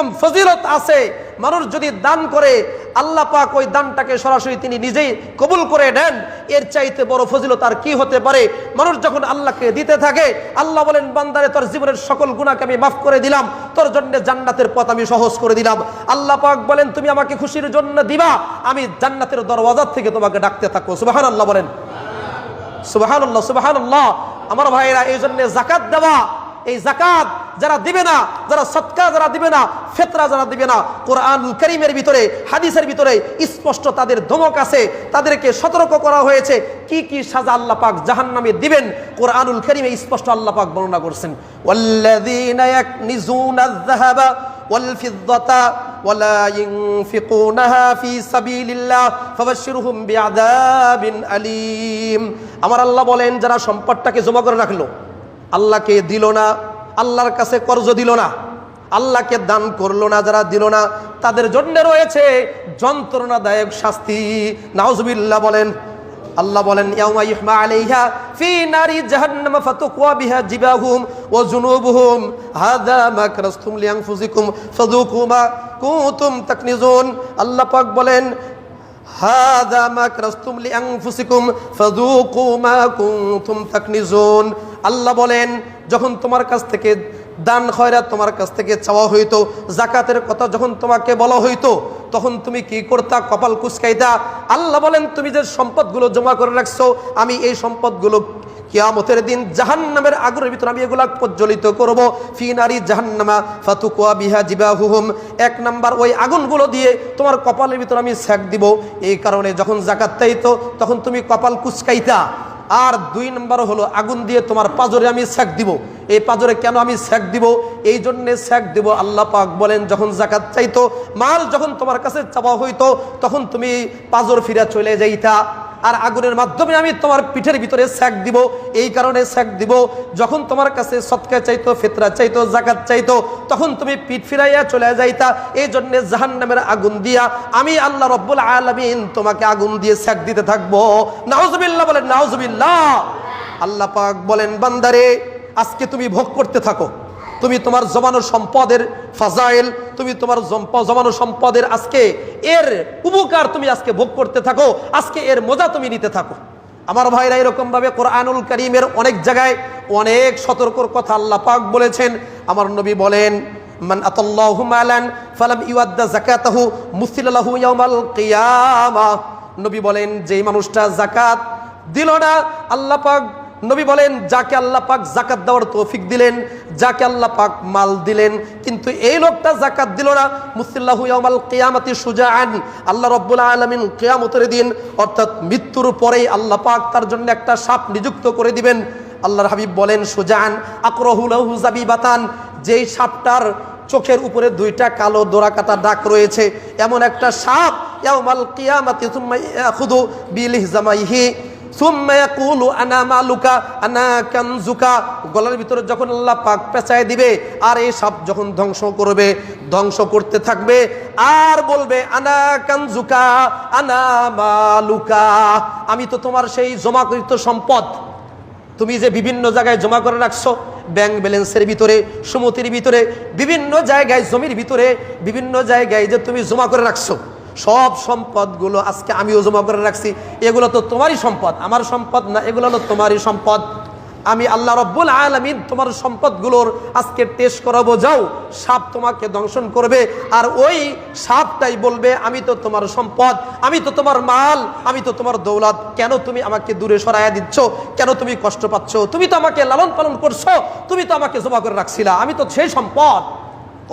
রকম ফজিলত আছে, মানুষ যদি দান করে, আল্লাহ পাক ওই দানটাকে সরাসরি তিনি নিজেই কবুল করে নেন, এর চাইতে বড় ফজিলত আর কি হতে পারে? মানুষ যখন আল্লাহকে দিতে থাকে, আল্লাহ বলেন, বান্দারে, তোর জীবনের সকল গুণাকে আমি মাফ করে দিলাম, তোর জন্য জান্নাতের পথ আমি সহজ করে দিলাম। আল্লাহ পাক বলেন, তুমি আমাকে খুশির জন্য দিবা, আমি জান্নাতের দরওয়াজার থেকে তোমাকে ডাকতে থাকো। সুবাহান আল্লাহ বলেন। সুবাহান আল্লাহ সুবাহান আল্লাহ আমার ভাইরা এই জন্য জাকাত দেওয়া এই জাকাত যারা দিবে না যারা সৎকা যারা দিবে না ফেতরা যারা দিবে না কোরআন করিমের ভিতরে হাদিসের ভিতরে স্পষ্ট তাদের ধমক আছে তাদেরকে সতর্ক করা হয়েছে কি কি সাজা আল্লাহ পাক জাহান্নামে দিবেন কোরআনুল করিমে স্পষ্ট আল্লাহ পাক বর্ণনা করছেন ওয়াল্লাযীনা ইয়াকনিজুনা আয-যাহাবা والفضة ولا ينفقونها في سبيل الله فبشرهم بعذاب أليم আমার আল্লাহ বলেন যারা সম্পদটাকে জমা করে রাখলো আল্লাহকে দিল না, আল্লাহর কাছে কর্জ দিল না, আল্লাহকে দান করল না, যারা দিল না, তাদের জন্য রয়েছে যন্ত্রণাদায়ক শাস্তি। নাউজুবিল্লাহ বলেন, আল্লাহ বলেন, ইয়াউমা ইহমা আলাইহা ফি নারি জাহান্নাম ফাতুকওয়া বিহা জিবাহুম ওয়া জুনুবুহুম। হাযা মা কারাসতুম লিআনফুসিকুম ফাযুকু মা কুনতুম তাকনিজুন। আল্লাহ পাক বলেন, হাযা মা কারাসতুম লিআনফুসিকুম ফাযুকু মা কুনতুম তাকনিজুন। আল্লাহ বলেন, যখন তোমার কাছ থেকে দান খয়রাত তোমার কাছ থেকে চাওয়া হইতো জাকাতের কথা যখন তোমাকে বলা হইতো, তখন তুমি কি করতা, কপাল কুচকাইতা? আল্লাহ বলেন, তুমি যে সম্পদগুলো জমা করে রাখছো, আমি এই সম্পদগুলো কিয়ামতের দিন জাহান্নামের আগুনের ভিতরে আমি এগুলা প্রজ্বলিত করব। ফিনারি জাহান্নামা ফাতুকুয়া বিহা জিবাহুহুম। এক নাম্বার, ওই আগুনগুলো দিয়ে তোমার কপালের ভিতরে আমি সেক দিব। এই কারণে যখন জাকাত চাইতো, তখন তুমি কপাল কুচকাইতা। আর দুই নম্বর হলো আগুন দিয়ে তোমার পাজরে আমি শেখ দিব। এই পাজরে কেন আমি শেখ দিব? এই জন্যে শেখ দিব। আল্লাহ পাক বলেন, যখন জাকাত চাইতো, মাল যখন তোমার কাছে চাপা হইতো, তখন তুমি পাজর ফিরে চলে যাইতা। আর আগুনের মাধ্যমে আমি তোমার পিঠের ভিতরে স্যাক দিব। এই কারণে স্যাক দিব। যখন তোমার কাছে সৎকা চাইতো, ফেতরা চাইতো জাকাত চাইতো, তখন তুমি পিঠ ফিরাইয়া চলে যাইতা। এই জন্যে জাহান নামের আগুন দিয়া আমি আল্লাহ রব্বুল আলমিন তোমাকে আগুন দিয়ে স্যাক দিতে থাকব। নাউজবিল্লাহ বলেন, নাউজবিল্লাহ। আল্লাহ পাক বলেন, বান্দারে, আজকে তুমি ভোগ করতে থাকো। তুমি তোমার জমানো সম্পদের ফাজাইল, তুমি তোমার জমানো সম্পদের আজকে এর উপকার তুমি আজকে ভোগ করতে থাকো, আজকে এর মজা তুমি নিতে থাকো। আমার ভাইরা এরকম ভাবে কোরআনুল করিমের অনেক জায়গায় অনেক সতর্কর কথা আল্লাহ পাক বলেছেন। আমার নবী বলেন, মান ফালাম নবী বলেন, যেই মানুষটা জাকাত দিল না, আল্লাহ নবী বলেন, যাকে আল্লাহ পাক জাকাত দেওয়ার তৌফিক দিলেন, যাকে আল্লাহ পাক মাল দিলেন, কিন্তু এই লোকটা জাকাত দিল না। মুসিল্লাহু ইয়াউমাল কিয়ামাতি সুজাআন আল্লাহ রাব্বুল আলামিন কিয়ামতের দিন, অর্থাৎ মৃত্যুর পরেই আল্লাহ পাক তার জন্য একটা সাপ নিযুক্ত করে দিবেন। আল্লাহর হাবিব বলেন সুজান আকরহুলাহু জাবিবাতান যেই সাপটার চোখের উপরে দুইটা কালো দোরাকাটা দাগ রয়েছে, এমন একটা সাপ, ইয়াউমাল কিয়ামাতি সুম্মা ইয়াখুদু বিলিহজামাইহি। গলার ভিতরে যখন আল্লাহ পাক পেঁচায় দিবে, আর এই সাপ যখন ধ্বংস করবে, ধ্বংস করতে থাকবে, আর বলবে, আনা কানজুকা, আনা মালুকা, আমি তো তোমার সেই জমাকৃত সম্পদ। তুমি যে বিভিন্ন জায়গায় জমা করে রাখছো, ব্যাংক ব্যালেন্সের ভিতরে, সমতির ভিতরে, বিভিন্ন জায়গায়, জমির ভিতরে, বিভিন্ন জায়গায় যে তুমি জমা করে রাখছো। সব সম্পদগুলো আজকে আমিও জমা করে রাখছি। এগুলো তো তোমারই সম্পদ, আমার সম্পদ না, এগুলো হলো তোমারই সম্পদ। আমি আল্লাহ রব্বুল আলমিন তোমার সম্পদগুলোর আজকে টেস্ট করাবো, যাও, সাপ তোমাকে দংশন করবে, আর ওই সাপটাই বলবে, আমি তো তোমার সম্পদ, আমি তো তোমার মাল, আমি তো তোমার দৌলত। কেন তুমি আমাকে দূরে সরাইয়া দিচ্ছ? কেন তুমি কষ্ট পাচ্ছ? তুমি তো আমাকে লালন পালন করছ, তুমি তো আমাকে জমা করে রাখছিলা, আমি তো সেই সম্পদ।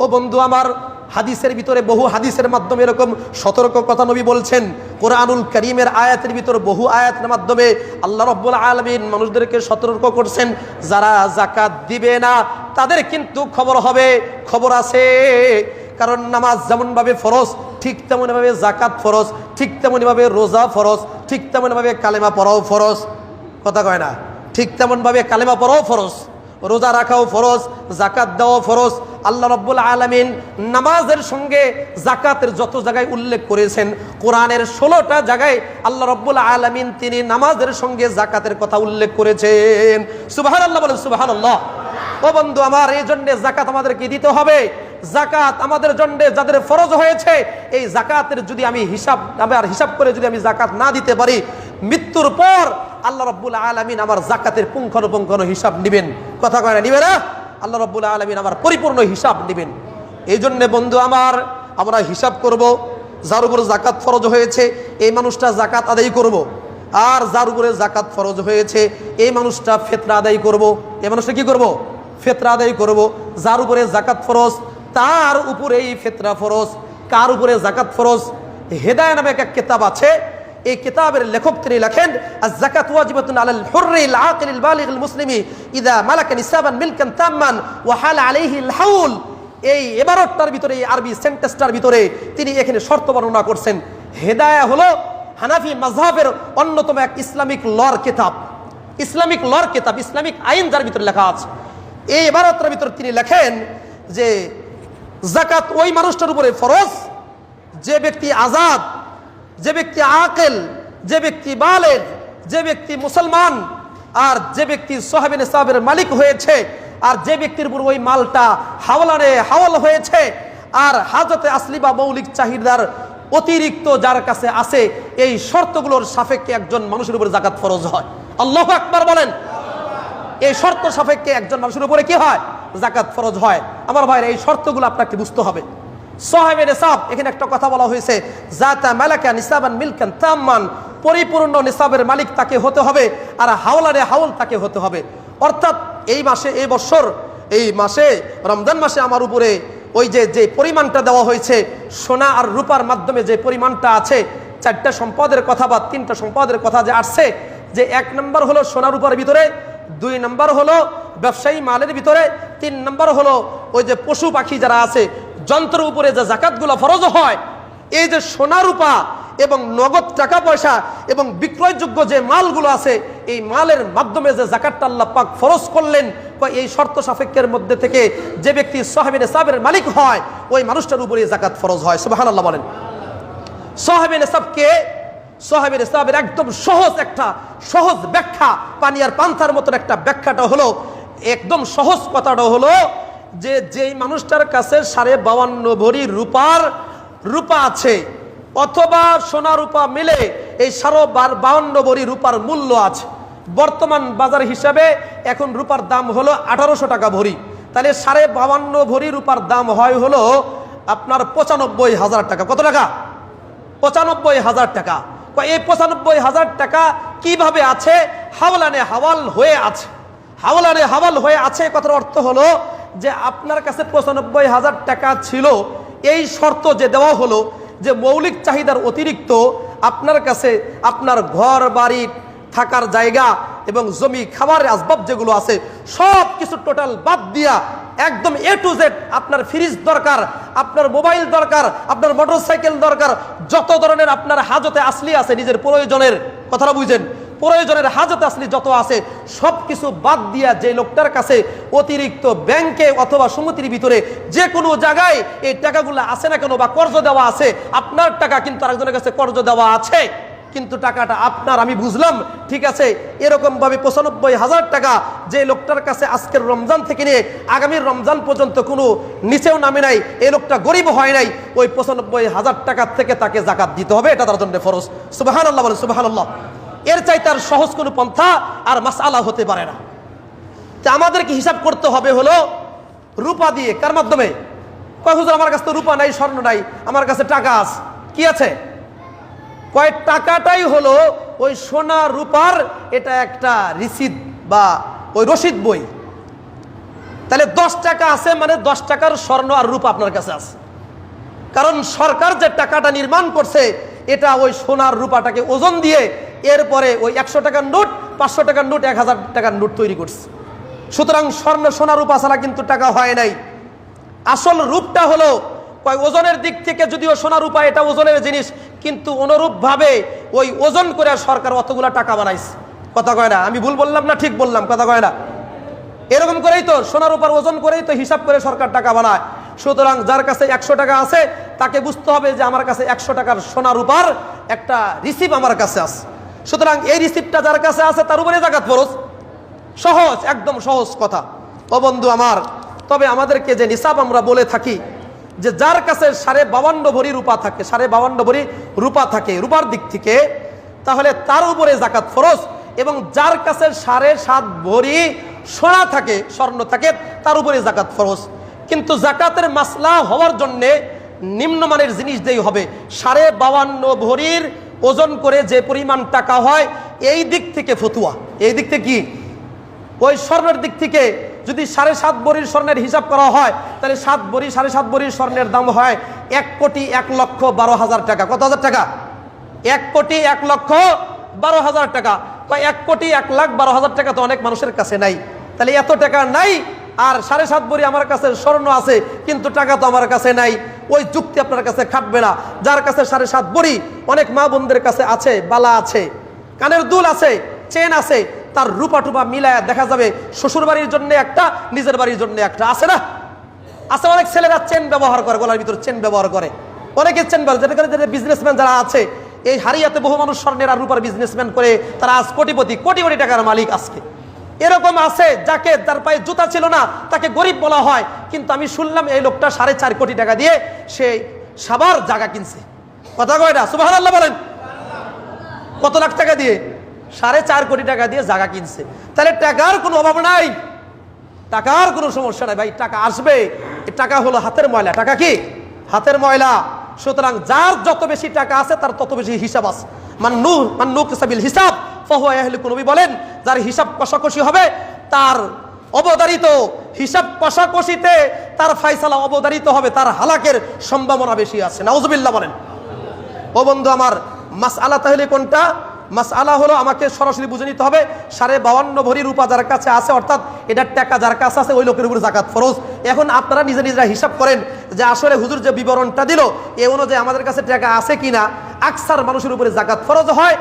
ও বন্ধু আমার হাদিসের ভিতরে বহু হাদিসের মাধ্যমে এরকম সতর্ক কথা নবী বলছেন। কোরআনুল করিমের আয়াতের ভিতরে বহু আয়াতের মাধ্যমে আল্লাহ রব্বুল আলমিন মানুষদেরকে সতর্ক করছেন, যারা জাকাত দিবে না, তাদের কিন্তু খবর হবে, খবর আছে। কারণ নামাজ যেমনভাবে ফরজ, ঠিক তেমনভাবে জাকাত ফরজ, ঠিক তেমনভাবে রোজা ফরজ, ঠিক তেমনভাবে কালেমা পড়াও ফরজ। কথা কয় না? ঠিক তেমনভাবে কালেমা পড়াও ফরজ, রোজা রাখাও ফরজ জাকাত দেওয়া ফরজ আল্লাহ রব্বুল আলমিন নামাজের সঙ্গে জাকাতের যত জায়গায় উল্লেখ করেছেন, কোরআনের ষোলোটা জায়গায় আল্লাহ রব্বুল আলমিন তিনি নামাজের সঙ্গে জাকাতের কথা উল্লেখ করেছেন। সুবাহান আল্লাহ বলেন সুবাহান আল্লাহ ও বন্ধু আমার, এই জন্যে জাকাত আমাদেরকে দিতে হবে। জাকাত আমাদের জন্য যাদের ফরজ হয়েছে, এই জাকাতের যদি আমি হিসাব আর হিসাব করে যদি আমি জাকাত না দিতে পারি, মৃত্যুর পর আল্লাহ রব্বুল আলমিন আমার জাকাতের পুঙ্খানুপুঙ্খানু হিসাব নিবেন। কথা কয় না, নিবে না? আল্লাহ রব্বুল আলমিন আমার পরিপূর্ণ হিসাব নিবেন এই জন্যে বন্ধু আমার, আমরা হিসাব করব, যার উপরে জাকাত ফরজ হয়েছে, এই মানুষটা জাকাত আদায় করব। আর যার উপরে জাকাত ফরজ হয়েছে, এই মানুষটা ফেতরা আদায় করব। এই মানুষটা কি করব। ফেতরা আদায় করব। যার উপরে জাকাত ফরজ, তার উপরেই ফেতরা ফরজ কার উপরে জাকাত ফরজ হেদায় নামে একটা কেতাব আছে এই কিতাবের লেখক তিনি লেখেন, আজ-যাকাত ওয়াজিবাতুন আকিলিল বালিগিল মুসলিমি ইদা মালাকা নিসাবান মিলকান তাম্মান ওয়া এই এবারটার ভিতরে আরবি সেন্টেন্সটার ভিতরে তিনি এখানে শর্ত বর্ণনা করছেন। হেদায়া হলো হানাফি মাযহাবের অন্যতম এক ইসলামিক লর কিতাব। ইসলামিক লর কিতাব, ইসলামিক আইন যার ভিতরে লেখা আছে। এই এবারটার ভিতরে তিনি লেখেন যে জাকাত ওই মানুষটার উপরে ফরজ, যে ব্যক্তি আজাদ যে ব্যক্তি আকেল, যে ব্যক্তি বালের যে ব্যক্তি মুসলমান, আর যে ব্যক্তি সোহাবিন সাহাবের মালিক হয়েছে, আর যে ব্যক্তির উপর ওই মালটা হাওলারে হাওল হয়েছে, আর হাজতে আসলি বা মৌলিক চাহিদার অতিরিক্ত যার কাছে আছে, এই শর্তগুলোর সাপেক্ষে একজন মানুষের উপরে জাকাত ফরজ হয়। আল্লাহ আকবার বলেন। এই শর্ত সাপেক্ষে একজন মানুষের উপরে কি হয়? জাকাত ফরজ হয়। আমার ভাইয়ের এই শর্তগুলো আপনাকে বুঝতে হবে। সোহেবে নিসাব এখানে একটা কথা বলা হয়েছে জাতা মালাকা নিসাবান মিলকান তাম্মান পরিপূর্ণ নিসাবের মালিক তাকে হতে হবে, আর হাওলারে হাওল তাকে হতে হবে। অর্থাৎ এই মাসে, এই বছর, এই মাসে, রমজান মাসে আমার উপরে ওই যে যে পরিমাণটা দেওয়া হয়েছে, সোনা আর রূপার মাধ্যমে যে পরিমাণটা আছে, চারটা সম্পদের কথা বা তিনটা সম্পদের কথা যে আসছে, যে এক নম্বর হলো সোনা রূপার ভিতরে, দুই নম্বর হলো ব্যবসায়ী মালের ভিতরে, তিন নম্বর হলো ওই যে পশু পাখি যারা আছে যন্ত্রের উপরে যে জাকাতগুলো ফরজ হয়, এই যে সোনা রূপা এবং নগদ টাকা পয়সা এবং বিক্রয়যোগ্য যে মালগুলো আছে, এই মালের মাধ্যমে যে জাকাতটা আল্লাহ পাক ফরজ করলেন এই শর্ত সাপেক্ষের মধ্যে থেকে যে ব্যক্তি সাহেবের সাহেবের মালিক হয়, ওই মানুষটার উপরে জাকাত ফরজ হয়। সুবাহান আল্লাহ বলেন সাহেবের সাবকে সাহেবের সাহেবের একদম সহজ একটা, সহজ ব্যাখ্যা, পানিয়ার পান্থার মতন একটা ব্যাখ্যাটা হলো, একদম সহজ কথাটা হলো যে যেই মানুষটার কাছে সাড়ে বাউান্ন ভরি রূপার রূপা আছে, অথবা সোনা রূপা মিলে এই সাড়ে বাউন্ন ভরি রূপার মূল্য আছে। বর্তমান বাজার হিসাবে এখন রূপার দাম হলো আঠারোশো টাকা ভরি। তাহলে সাড়ে বাউান্ন ভরি রূপার দাম হয় হলো আপনার পঁচানব্বই হাজার টাকা। কত টাকা? পঁচানব্বই হাজার টাকা। এই পঁচানব্বই হাজার টাকা কীভাবে আছে? হাওলানে হাওয়াল হয়ে আছে। হাওলানে হাওয়াল হয়ে আছে কথার অর্থ হলো যে আপনার কাছে পঁচানব্বই হাজার টাকা ছিল, এই শর্ত যে দেওয়া হলো, যে মৌলিক চাহিদার অতিরিক্ত আপনার কাছে আপনার ঘর, বাড়ি থাকার জায়গা এবং জমি, খাবারের আসবাব যেগুলো আছে সব কিছু টোটাল বাদ দিয়া একদম এ টু জেড আপনার ফ্রিজ দরকার, আপনার মোবাইল দরকার, আপনার মোটর সাইকেল দরকার, যত ধরনের আপনার হাজতে আসলি আছে, নিজের প্রয়োজনের, কথাটা বুঝেন। প্রয়োজনের হাজত আসলি যত আছে সব কিছু বাদ দিয়া যে লোকটার কাছে অতিরিক্ত ব্যাংকে অথবা সমিতির ভিতরে যে কোনো জায়গায় এই টাকাগুলো আছে না কেন বা কর্জ দেওয়া আছে, আপনার টাকা কিন্তু আরেকজনের কাছে কর্জ দেওয়া আছে। কিন্তু টাকাটা আপনার, আমি বুঝলাম, ঠিক আছে এরকম ভাবে পঁচানব্বই হাজার টাকা যে লোকটার কাছে আজকের রমজান থেকে নিয়ে আগামীর রমজান পর্যন্ত কোনো নিচেও নামে নাই, এই লোকটা গরিব হয় নাই, ওই পঁচানব্বই হাজার টাকা থেকে তাকে জাকাত দিতে হবে, এটা তার জন্য ফরজ। সুবাহান আল্লাহ বলে সুবাহান আল্লাহ এর চাই তার সহজ কোনো পন্থা আর মাসালা হতে পারে না। তা আমাদেরকে হিসাব করতে হবে হলো রূপা দিয়ে। কার মাধ্যমে? কয়, হুজুর, আমার কাছে তো রূপা নাই, স্বর্ণ নাই, আমার কাছে টাকা আছে কি আছে? কয়, টাকাটাই হলো ওই সোনা রূপার, এটা একটা রিসিদ বা ওই রসিদ বই। তাহলে দশ টাকা আছে মানে দশ টাকার স্বর্ণ আর রূপা আপনার কাছে আছে। কারণ সরকার যে টাকাটা নির্মাণ করছে, এটা ওই সোনার রূপাটাকে ওজন দিয়ে এরপরে ওই একশো টাকার নোট, পাঁচশো টাকার নোট, এক হাজার টাকার নোট তৈরি করছে। সুতরাং স্বর্ণ সোনা রূপা ছাড়া কিন্তু টাকা হয় নাই। আসল রূপটা হলো ওজনের দিক থেকে যদিও সোনা রূপা এটা ওজনের জিনিস, কিন্তু অনুরূপভাবে ওই ওজন করে সরকার অতগুলা টাকা বানাইছে। কথা কয় না? আমি ভুল বললাম না ঠিক বললাম? কথা কয় না? এরকম করেই তো সোনার উপর ওজন করেই তো হিসাব করে সরকার টাকা বানায়। সুতরাং যার কাছে একশো টাকা আছে, তাকে বুঝতে হবে যে আমার কাছে একশো টাকার সোনার উপর একটা রিসিপ আমার কাছে আছে। সুতরাং এই রিসিপ্টটা যার কাছে আছে, তার উপরে জাকাত ফরজ। সহজ, একদম সহজ কথা। ও বন্ধু আমার, তবে আমাদেরকে যে নিসাব আমরা বলে থাকি, যে যার কাছে সাড়ে বাবান্ন ভরি রূপা থাকে, সাড়ে বাবান্ন ভরি রূপা থাকে, রূপার দিক থেকে, তাহলে তার উপরে জাকাত ফরজ এবং যার কাছে সাড়ে সাত ভরি সোনা থাকে, স্বর্ণ থাকে, তার উপরে জাকাত ফরজ। কিন্তু জাকাতের মাসলা হওয়ার জন্যে নিম্নমানের জিনিস দেই হবে, সাড়ে বাবান্ন ভরির ওজন করে যে পরিমাণ টাকা হয়, এই দিক থেকে ফতুয়া। এই দিক থেকে কি? ওই স্বর্ণের দিক থেকে যদি সাড়ে সাত বড়ির স্বর্ণের হিসাব করা হয়, তাহলে সাত বড়ি, সাড়ে সাত বড়ির স্বর্ণের দাম হয় এক কোটি এক লক্ষ বারো হাজার টাকা। কত হাজার টাকা? এক কোটি এক লক্ষ বারো হাজার টাকা। তো এক কোটি এক লাখ বারো হাজার টাকা তো অনেক মানুষের কাছে নাই। তাহলে এত টাকা নাই আর সাড়ে সাত বড়ি আমার কাছে স্বর্ণ আছে, কিন্তু টাকা তো আমার কাছে নাই। ওই যুক্তি আপনার কাছে খাটবে না। যার কাছে সাড়ে সাত বড়ি অনেক মা বোনদের কাছে আছে, বালা আছে, কানের দুল আছে, চেন আছে, তার রূপা টুপা মিলায় দেখা যাবে শ্বশুর বাড়ির জন্য একটা, নিজের বাড়ির জন্য একটা। আছে না? আছে অনেক ছেলেরা চেন ব্যবহার করে, গলার ভিতর চেন ব্যবহার করে। অনেকে চেন ব্যবহার যেটা করে বিজনেসম্যান যারা আছে, এই হারিয়াতে বহু মানুষ স্বর্ণের আর রূপার বিজনেসম্যান করে, তারা আজ কোটিপতি কোটি কোটি টাকার মালিক আজকে। এরকম আছে যাকে তার পায়ে জুতা ছিল না, তাকে গরিব বলা হয়। কিন্তু আমি শুনলাম এই লোকটা সাড়ে চার কোটি টাকা দিয়ে সে সাবার জায়গা কিনছে। কথা কয় না? সুবাহ আল্লাহ বলেন। কত লাখ টাকা দিয়ে? সাড়ে চার কোটি টাকা দিয়ে জায়গা কিনছে। তাহলে টাকার কোনো অভাব নাই। টাকার কোনো সমস্যা নাই। ভাই, টাকা আসবে। টাকা হলো হাতের ময়লা। টাকা কি? হাতের ময়লা। সুতরাং যার যত বেশি টাকা আছে, তার তত বেশি হিসাব আছে। মান্নু মান্নু কিসাবিল হিসাব ফহুয়াহলি নবী বলেন যার হিসাব কষাকষি হবে, তার অবদারিত হিসাব কষাকষিতে তার ফাইসালা অবদারিত হবে, তার হালাকের সম্ভাবনা বেশি আছে। নাউজুবিল্লাহ বলেন। ও বন্ধু আমার মাস আলা তাহলে কোনটা? মাস আলা হলো আমাকে সরাসরি বুঝে নিতে হবে, সাড়ে বাউান্ন ভরি রূপা যার কাছে আছে, অর্থাৎ এটার টাকা যার কাছে আছে, ওই লোকের উপর জাকাত ফরজ। এখন আপনারা নিজে নিজেরা হিসাব করেন যে আসলে হুজুর যে বিবরণটা দিল, এ অনুযায়ী আমাদের কাছে টাকা আছে কিনা। আকসার মানুষের উপরে জাকাত ফরজ হয়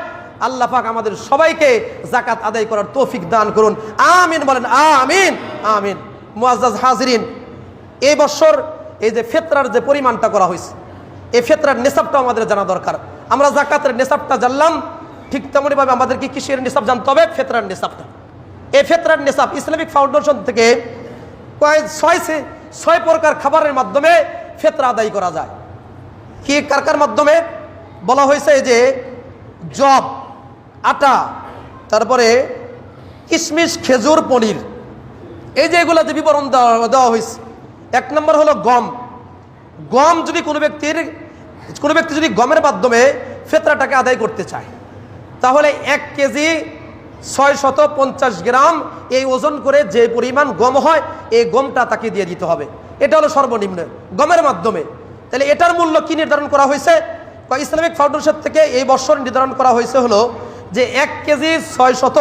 আল্লাহ পাক আমাদের সবাইকে জাকাত আদায় করার তৌফিক দান করুন। আমিন বলেন, আমিন আমিন। মুআজ্জাজ হাজরিন, এই বছর এই যে ফেতরার যে পরিমাণটা করা হয়েছে, এই ফেতরার নেশাবটা আমাদের জানা দরকার। আমরা জাকাতের নেশাবটা জানলাম, ঠিক তেমনইভাবে আমাদেরকে কিসের নেশাব জানতে হবে? ফেতরার নেশাবটা এই ফেতরার নেশাব ইসলামিক ফাউন্ডেশন থেকে কয়েক ছয় ছয় প্রকার খাবারের মাধ্যমে ফেতরা আদায় করা যায়। কি কার কার মাধ্যমে? বলা হয়েছে যে, জব। আটা, তারপরে কিশমিশ, খেজুর, পনির। এই যে এগুলো যে বিবরণ দেওয়া দেওয়া হয়েছে এক নম্বর হলো গম। গম যদি কোনো ব্যক্তির, কোনো ব্যক্তি যদি গমের মাধ্যমে ফেতরাটাকে আদায় করতে চায়, তাহলে এক কেজি ছয় শত পঞ্চাশ গ্রাম এই ওজন করে যে পরিমাণ গম হয়, এই গমটা তাকে দিয়ে দিতে হবে। এটা হলো সর্বনিম্ন। গমের মাধ্যমে। তাহলে এটার মূল্য কি নির্ধারণ করা হয়েছে? বা ইসলামিক ফাউন্ডেশন থেকে এই বছর নির্ধারণ করা হয়েছে হলো যে এক কেজি ছয় শত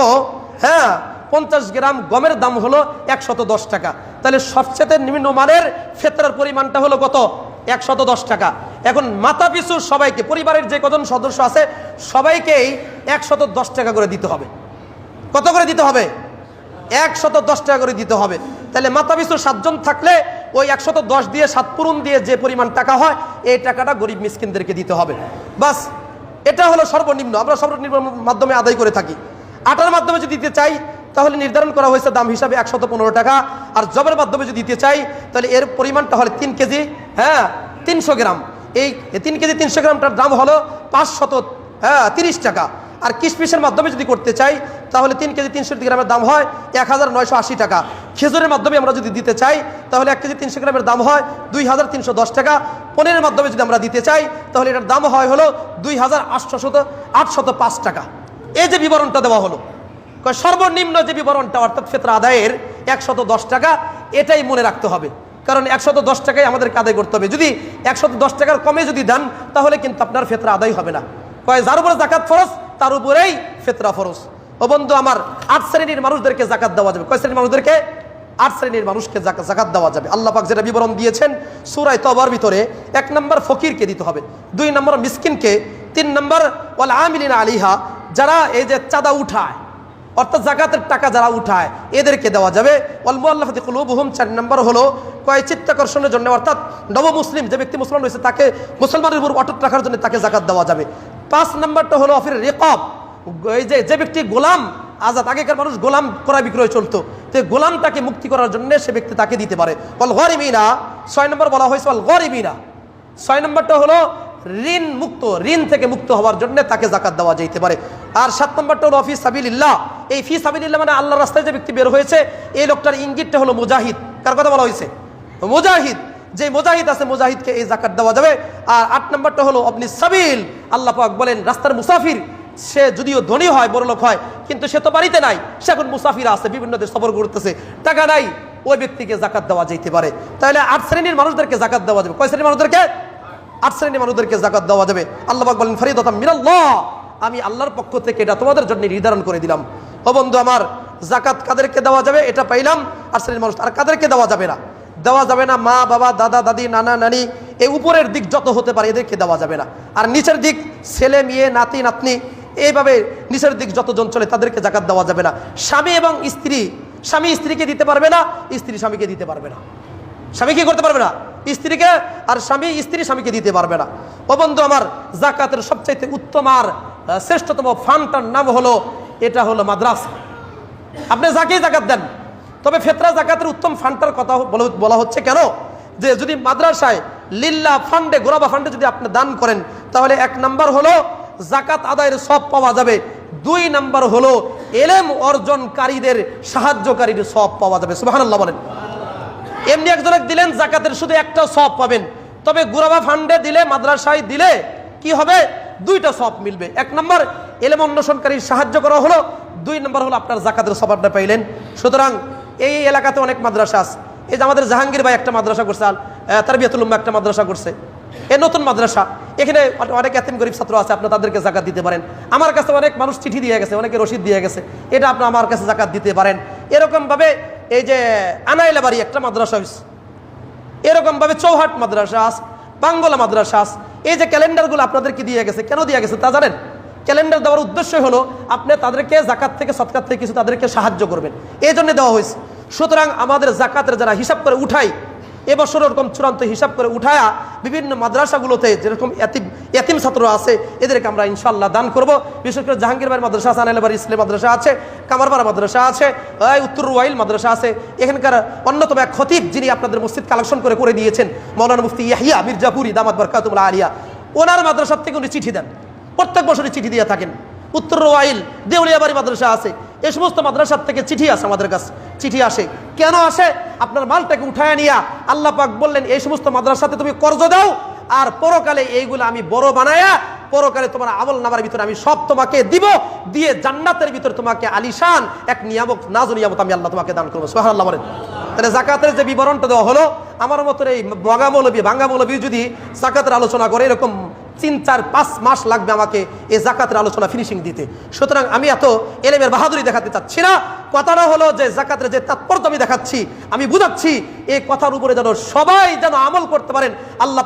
হ্যাঁ পঞ্চাশ গ্রাম গমের দাম হলো একশত দশ টাকা। তাহলে সবচেয়ে নিম্নমানের ফেতরার পরিমাণটা হলো কত? একশত দশ টাকা। এখন মাথা পিছু সবাইকে, পরিবারের যে কজন সদস্য আছে, সবাইকেই একশত দশ টাকা করে দিতে হবে। কত করে দিতে হবে? একশত দশ টাকা করে দিতে হবে। তাহলে মাথা পিছু সাতজন থাকলে ওই একশত দশ দিয়ে সাত পূরণ দিয়ে যে পরিমাণ টাকা হয়, এই টাকাটা গরিব মিসকিনদেরকে দিতে হবে। বাস এটা হলো সর্বনিম্ন। আমরা সর্বনিম্ন মাধ্যমে আদায় করে থাকি। আটার মাধ্যমে যদি দিতে চাই, তাহলে নির্ধারণ করা হয়েছে দাম হিসাবে একশত পনেরো টাকা। আর জবের মাধ্যমে যদি দিতে চাই, তাহলে এর পরিমাণটা হলে তিন কেজি হ্যাঁ তিনশো গ্রাম। এই তিন কেজি, তিনশো গ্রামটার দাম হলো পাঁচশত হ্যাঁ তিরিশ টাকা। আর কিশমিশের মাধ্যমে যদি করতে চাই, তাহলে তিন কেজি তিনশো গ্রামের দাম হয় এক হাজার নয়শো আশি টাকা। খেজুরের মাধ্যমে আমরা যদি দিতে চাই, তাহলে এক কেজি তিনশো গ্রামের দাম হয় দুই হাজার তিনশো দশ টাকা। পনিরের মাধ্যমে যদি আমরা দিতে চাই, তাহলে এটার দাম হয় হলো দুই হাজার আটশোশত আটশত পাঁচ টাকা। এই যে বিবরণটা দেওয়া হলো সর্বনিম্ন যে বিবরণটা অর্থাৎ ফেতরা আদায়ের একশত দশ টাকা, এটাই মনে রাখতে হবে। কারণ একশত দশ টাকাই আমাদেরকে আদায় করতে হবে। যদি একশত দশ টাকার কমে যদি দেন, তাহলে কিন্তু আপনার ফেতরা আদায় হবে না। কয় যার উপরে জাকাত ফরজ তার উপরেই ফেতরা ফরজ। ও বন্ধু, আমার আট শ্রেণির মানুষদেরকে জাকাত দেওয়া যাবে। কয় শ্রেণির মানুষদেরকে? আট শ্রেণির মানুষকে জাকা- জাকাত দেওয়া যাবে। আল্লাহ পাক যেটা বিবরণ দিয়েছেন সুরায় তবার ভিতরে, এক নম্বর ফকিরকে দিতে হবে, দুই নম্বর মিসকিনকে, তিন নম্বর ওয়াল আমিলিন আলিহা, যারা এই যে চাঁদা উঠায়, অর্থাৎ জাকাতের টাকা যারা উঠায়, এদেরকে দেওয়া যাবে। ওয়াল মুআল্লাফাতি কুলুবুহুম, চার নম্বর হলো কয় চিত্তাকর্ষণের জন্য, অর্থাৎ নব মুসলিম যে ব্যক্তি মুসলমান রয়েছে, তাকে মুসলমানের উপর অটুট রাখার জন্য তাকে জাকাত দেওয়া যাবে। পাঁচ নম্বরটা হলো অফির রেকব। এই যে যে ব্যক্তি গোলাম, আজাদ, আগেকার মানুষ গোলাম ক্রয় বিক্রয় চলতো। তো গোলামটাকে মুক্তি করার জন্য সে ব্যক্তি তাকে দিতে পারে। বল গরিবিনা, ছয় নম্বর বলা হয়েছে বল গরিবিনা। ছয় নম্বরটা হলো ঋণ মুক্ত, ঋণ থেকে মুক্ত হওয়ার জন্য তাকে জাকাত দেওয়া যেতে পারে। আর সাত নম্বরটা হলো ফি সাবিল্লাহ এই ফি সাবিল্লাহ মানে আল্লাহ রাস্তায় যে ব্যক্তি বের হয়েছে, এই লোকটার ইঙ্গিতটা হলো মুজাহিদ। কার কথা বলা হয়েছে? মুজাহিদ। যে মুজাহিদ আছে, মুজাহিদকে এই জাকাত দেওয়া যাবে। আর আট নম্বরটা হলো আপনি সাবিল। আল্লাহ পাক বলেন, রাস্তার মুসাফির, সে যদিও ধনী হয় বড় লোক হয়, কিন্তু সে তো বাড়িতে নাই। সে এখন মুসাফির আছে, বিভিন্ন দেশ সফর করতেছে। টাকা নাই, ওই ব্যক্তিকে জাকাত দেওয়া যেতে পারে। তাহলে আট শ্রেণির মানুষদেরকে জাকাত দেওয়া যাবে। কয় শ্রেণির মানুষদেরকে? আট শ্রেণির মানুষদেরকে জাকাত দেওয়া যাবে। আল্লাহ পাক বলেন, ফরিদতাম মিনাল্লাহ। আমি আল্লাহর পক্ষ থেকে এটা তোমাদের জন্য নির্ধারণ করে দিলাম। ও বন্ধু আমার, জাকাত কাদেরকে দেওয়া যাবে? এটা পাইলাম। আট শ্রেণির মানুষ, আর কাদেরকে দেওয়া যাবে না? দেওয়া যাবে না, মা, বাবা, দাদা, দাদি, নানা, নানি, এই উপরের দিক যত হতে পারে এদেরকে দেওয়া যাবে না। আর নিচের দিক ছেলে, মেয়ে, নাতি, নাতনি, এইভাবে নিচের দিক যতজন চলে তাদেরকে জাকাত দেওয়া যাবে না। স্বামী এবং স্ত্রী, স্বামী স্ত্রীকে দিতে পারবে না, স্ত্রী স্বামীকে দিতে পারবে না। স্বামী কি করতে পারবে না? স্ত্রীকে আর স্বামী, স্ত্রী স্বামীকে দিতে পারবে না। ও বন্ধু আমার, জাকাতের সবচাইতে উত্তম আর শ্রেষ্ঠতম ফান্ডটার নাম হলো, এটা হলো মাদ্রাসা। আপনি যাকেই জাকাত দেন তবে ফেতরা জাকাতের উত্তম ফান্ডটার কথা বলা- হচ্ছে কেন? যে যদি মাদ্রাসায় লিল্লা ফান্ডে, গোরাবা ফান্ডে যদি আপনি দান করেন, তাহলে এক নাম্বার হলো জাকাত আদায়ের সব পাওয়া যাবে। দুই নাম্বার হলো এলেম অর্জনকারীদের সাহায্যকারীর সব পাওয়া যাবে। সুবহানাল্লাহ বলেন। এমনি একজনক দিলেন, জাকাতের শুধু একটা সব পাবেন। তবে গুরাবা ফান্ডে দিলে, মাদ্রাসায় দিলে কি হবে? দুইটা সব মিলবে। এক নম্বর, এলেম অন্বেষণকারীর সাহায্য করা হলো। দুই নম্বর হলো আপনার জাকাতের সবাবটা পাইলেন। সুতরাং এই এলাকাতে অনেক মাদ্রাসা আছে। এই যে আমাদের জাহাঙ্গীর ভাই একটা মাদ্রাসা করছে আল তার বিয়াতুল্লুম্মা একটা মাদ্রাসা করছে। এ নতুন মাদ্রাসা। এখানে অনেক এতিম গরিব ছাত্র আছে আপনি তাদেরকে জাকাত দিতে পারেন। আমার কাছে অনেক মানুষ চিঠি দিয়ে গেছে, অনেকে রসিদ দিয়ে গেছে। এটা আপনি আমার কাছে জাকাত দিতে পারেন। এরকমভাবে এই যে আনাইলা বাড়ি একটা মাদ্রাসা হয়েছে এরকমভাবে চৌহাট মাদ্রাসা আস বাঙ্গলা মাদ্রাসা আস এই যে ক্যালেন্ডারগুলো আপনাদেরকে দিয়ে গেছে, কেন দিয়ে গেছে তা জানেন? ক্যালেন্ডার দেওয়ার উদ্দেশ্য হলো, আপনি তাদেরকে জাকাত থেকে সৎকাত থেকে কিছু তাদেরকে সাহায্য করবেন। এই জন্য দেওয়া হয়েছে সুতরাং আমাদের জাকাতের যারা হিসাব করে উঠাই এবছর ওরকম চূড়ান্ত হিসাব করে উঠায়া বিভিন্ন মাদ্রাসাগুলোতে যেরকম এতিম এতিম ছাত্র আছে, এদেরকে আমরা ইনশাল্লাহ দান করব। বিশেষ করে জাহাঙ্গীরবাড়ি মাদ্রাসা আছে আনাইলাবাড়ি ইসলাম মাদ্রাসা আছে, কামারপাড়া মাদ্রাসা আছে উত্তর ওয়াইল মাদ্রাসা আছে, এখানকার অন্যতম এক খতিব যিনি আপনাদের মসজিদ কালেকশন করে করে দিয়েছেন, মৌলানা মুফতি ইয়াহিয়া মির্জাপুরি, দামাত বরকাতুল্লাহ আলিয়া। ওনার মাদ্রাসার থেকে উনি চিঠি দেন। প্রত্যেক বছরই চিঠি দিয়ে থাকেন। উত্তর ওয়াইল দেউলিয়াবাড়ি মাদ্রাসা আছে। এই সমস্ত মাদ্রাসার থেকে চিঠি আসে আমাদের কাছে। চিঠি আসে। কেন আসে? আপনার মালটাকে উঠায় নিয়া আল্লাহ পাক বললেন, এই সমস্ত মাদ্রাসাতে তুমি কর্জ দাও, আর পরকালে এইগুলো আমি বড় বানায়া, পরকালে তোমার আমল নামার ভিতরে আমি সব তোমাকে দিব, দিয়ে জান্নাতের ভিতরে তোমাকে আলিশান, এক নিয়ামক নাজ নিয়ামত আমি আল্লাহ তোমাকে দান করব। সোহান আল্লাহ বলেন। তাহলে জাকাতের যে বিবরণটা দেওয়া হলো, আমার মতো এই ভাঙ্গা মৌলবী যদি জাকাতের আলোচনা করে, এরকম তিন, চার, পাঁচ মাস লাগবে আমাকে এই জাকাতের আলোচনা ফিনিশিং দিতে। সুতরাং আমি এত এলেমের বাহাদুরি দেখাতে চাচ্ছি না। কথাটা হলো যে জাকাতের যে তাৎপর্য আমি দেখাচ্ছি, আমি বুঝাচ্ছি এই কথার উপরে যেন সবাই যেন আমল করতে পারেন, আল্লাহ